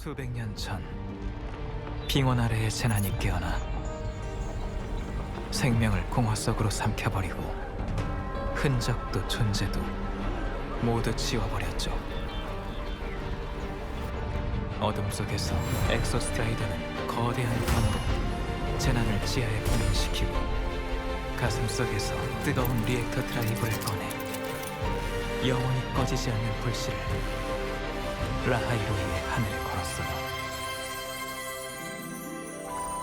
수백 년 전 빙원 아래의 재난이 깨어나 생명을 공허 속으로 삼켜버리고 흔적도 존재도 모두 지워버렸죠. 어둠 속에서 엑소스트라이더는 거대한 검으로 재난을 지하에 봉인시키고 가슴 속에서 뜨거운 리액터 드라이브를 꺼내 영원히 꺼지지 않는 불씨를 라하이로이의 하늘에 걸었어요.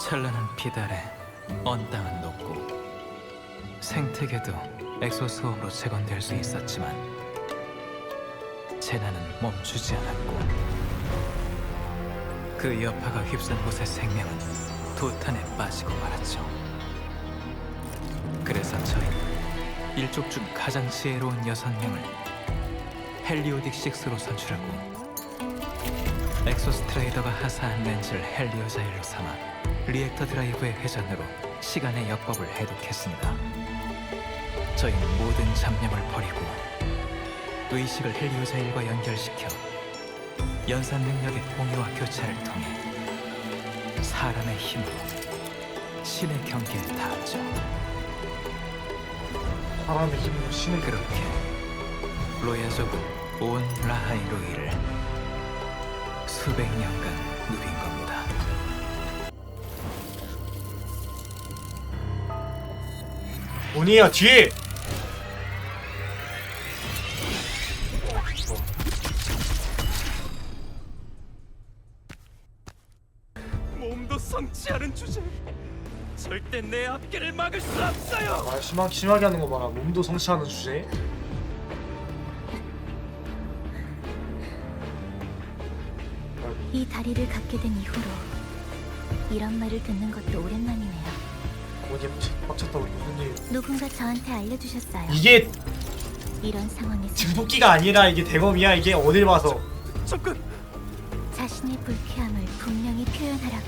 찬란한 빛 아래 언 땅은 녹고 생태계도 엑소스홈으로 재건될 수 있었지만 재난은 멈추지 않았고 그 여파가 휩쓴 곳의 생명은 도탄에 빠지고 말았죠. 그래서 저희는 일족 중 가장 지혜로운 여섯 명을 헬리오딕 6로 선출하고 엑소스트레이더가 하사한 렌즈를 헬리오자일로 삼아 리액터 드라이브의 회전으로 시간의 역법을 해독했습니다. 저희는 모든 잡념을 버리고 의식을 헬리오자일과 연결시켜 연산 능력의 공유와 교차를 통해 사람의 힘으로 신의 경계에 닿았죠. 사람의 힘으로 신을 그렇게 로야족은 온 라하이로이를 수백 년간 누빈 겁니다. 오니야 뒤에! 몸도 성취하는 주제. 절대 내 앞길을 막을 수 없어요. 아 심하, 심하게 하는 거 봐라. 몸도 성취하는 주제 이 다리를 갖게 된 이후로 이런 말을 듣는 것도 오랜만이네요. 어디에 빡쳤다고 무슨 일 누군가 저한테 알려주셨어요. 이게 이런 상황에서 증폭기가 아니라 이게 대검이야 이게 어딜 봐서 접근 자신의 불쾌함을 분명히 표현하라고.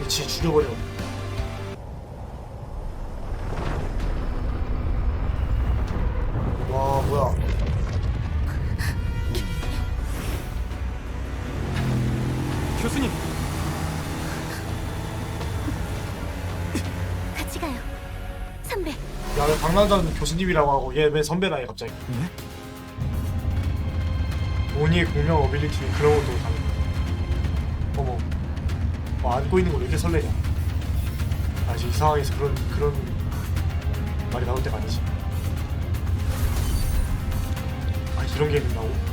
그렇지 죽여버려 박남전 교수님이라고 하고 얘 왜 선배라 해 갑자기 네? 오니의 공명 어빌리티는 그런 것도 다른 어머 뭐 안고 있는 거왜 이렇게 설레냐 아 이제 이 상황에서 그런 그런 말이 나올 때가 아니지 아 이런 게 있다고?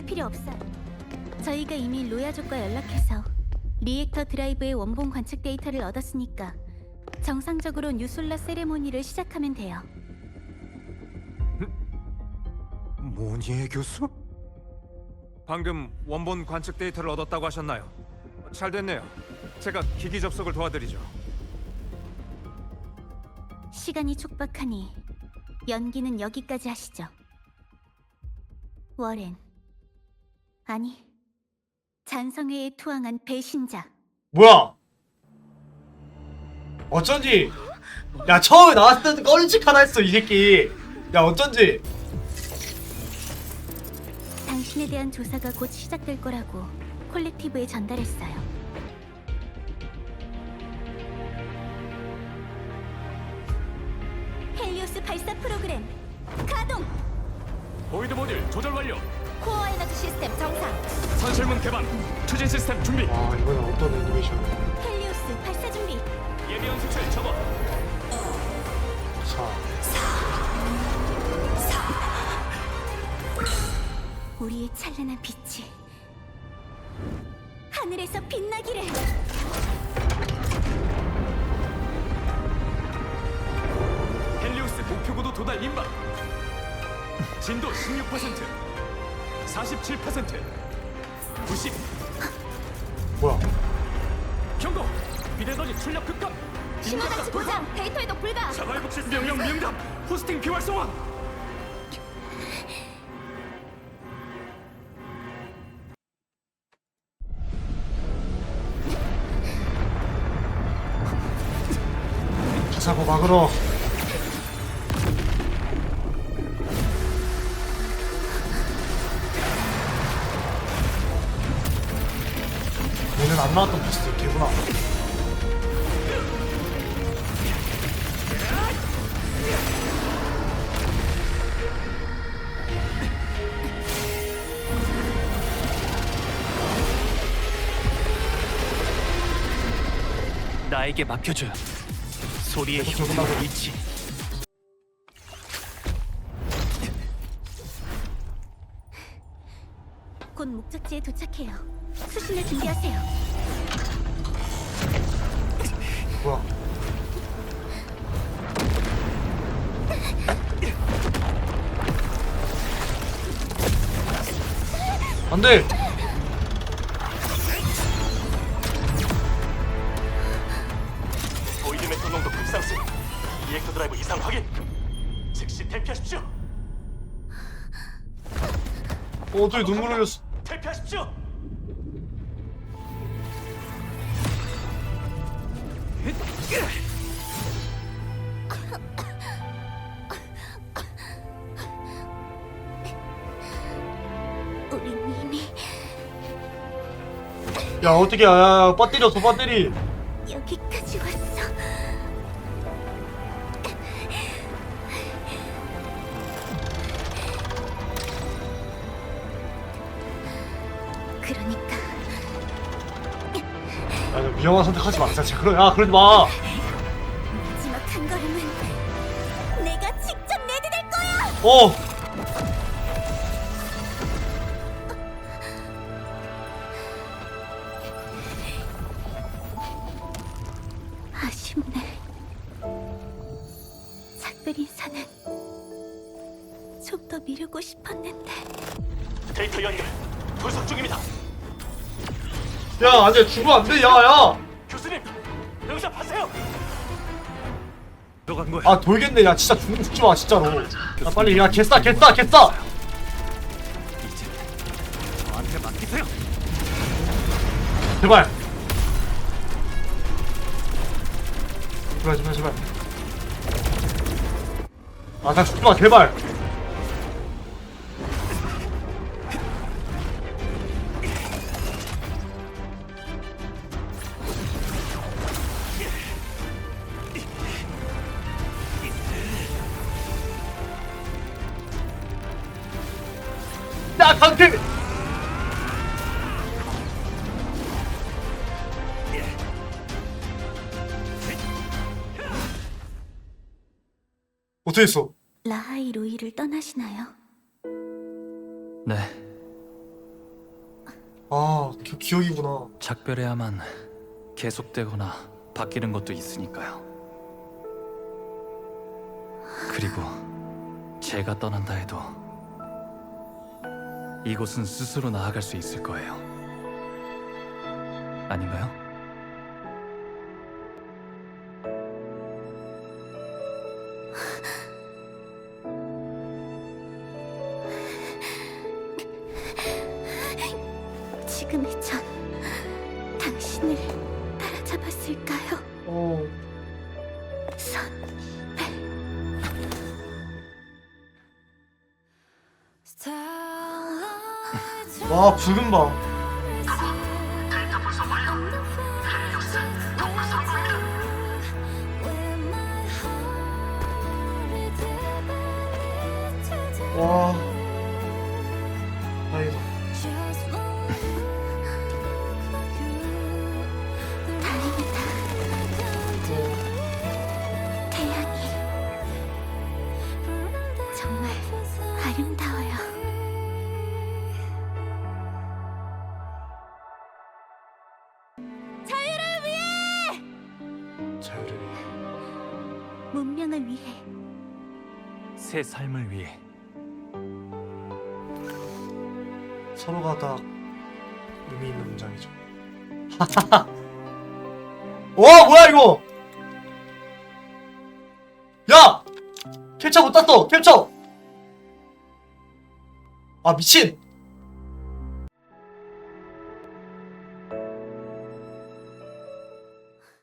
그럴 필요 없어요. 저희가 이미 로야족과 연락해서 리액터 드라이브의 원본 관측 데이터를 얻었으니까 정상적으로 뉴솔라 세레모니를 시작하면 돼요. 모니에 교수? 방금 원본 관측 데이터를 얻었다고 하셨나요? 잘 됐네요 제가 기기 접속을 도와드리죠 시간이 촉박하니 연기는 여기까지 하시죠. 워렌. 아니, 잔성회에 투항한 배신자. 뭐야 어쩐지 야 처음에 나왔을 때도 꺼리직하다 했어 이 새끼 야 어쩐지 당신에 대한 조사가 곧 시작될 거라고 콜렉티브에 전달했어요. 헬리오스 발사 프로그램 가동! 보이드 모듈 조절 완료 코어 에너지 시스템 정상. 선실문 개방 추진 시스템 준비. 와 이번엔 어떤 애니메이션이야 헬리오스 발사 준비. 예비연 수출 접어. 자 우리의 찬란한 빛이 하늘에서 빛나기를. 헬리우스 목표고도 도달 임박. 진도 16% 47% 90 뭐야? 경고! 비대더지 출력 급감! 신호장치 보장! 데이터 이동 불가! 자발복 실 명령 미응답! 호스팅 비활성화! 사고 뭐 막으러 안 나왔던 보스 개구나 나에게 맡겨줘. 소리의 끝나고. 잃지. 곧 목적지에 도착해요. 수신을 준비하세요. 뭐야 안 돼 보이드 메탄 농도 급상승. 리액터 드라이브 이상 확인. 즉시 탈피하십시오. 어 어떻게 눈물 흘렸어 하십시오. 이미 야 어떻게 야, 야 배터리 더 배터리 여기까지 왔어. 위험한 선택하지 마. 진짜 그러, 야, 그러지 마. 마지막 한 걸음은 내가 직접 내디딜 거야. 어. 아쉽네. 작별 인사는 좀 더 미루고 싶었는데. 데이터 연결. 분석 중입니다. 야, 안 돼. 죽으면 안 돼. 야, 야. 교수님. 들어간 거야. 아, 돌겠네. 야, 진짜 죽으면 죽지 마, 진짜로. 야, 빨리, 야, 개싸, 개싸, 개싸. 이제 저한테 맡기세요. 제발. 제발, 제발, 제발. 아, 나 죽지 마, 제발. 야, 강태! 어떻게 했어? 라하이 로이를 떠나시나요? 네, 아, 기, 기억이구나. 작별해야만 계속되거나 바뀌는 것도 있으니까요. 그리고 제가 떠난다 해도 이곳은 스스로 나아갈 수 있을 거예요. 아닌가요? 지금의 전 당신을 따라잡았을까요? 어. 선 와, 붉은 봐. 와. 문명을 위해 새 삶을 위해 서로가 다 의미 있는 문장이죠. 와 뭐야 이거? 야 캡처 못 땄어 캡처. 아 미친.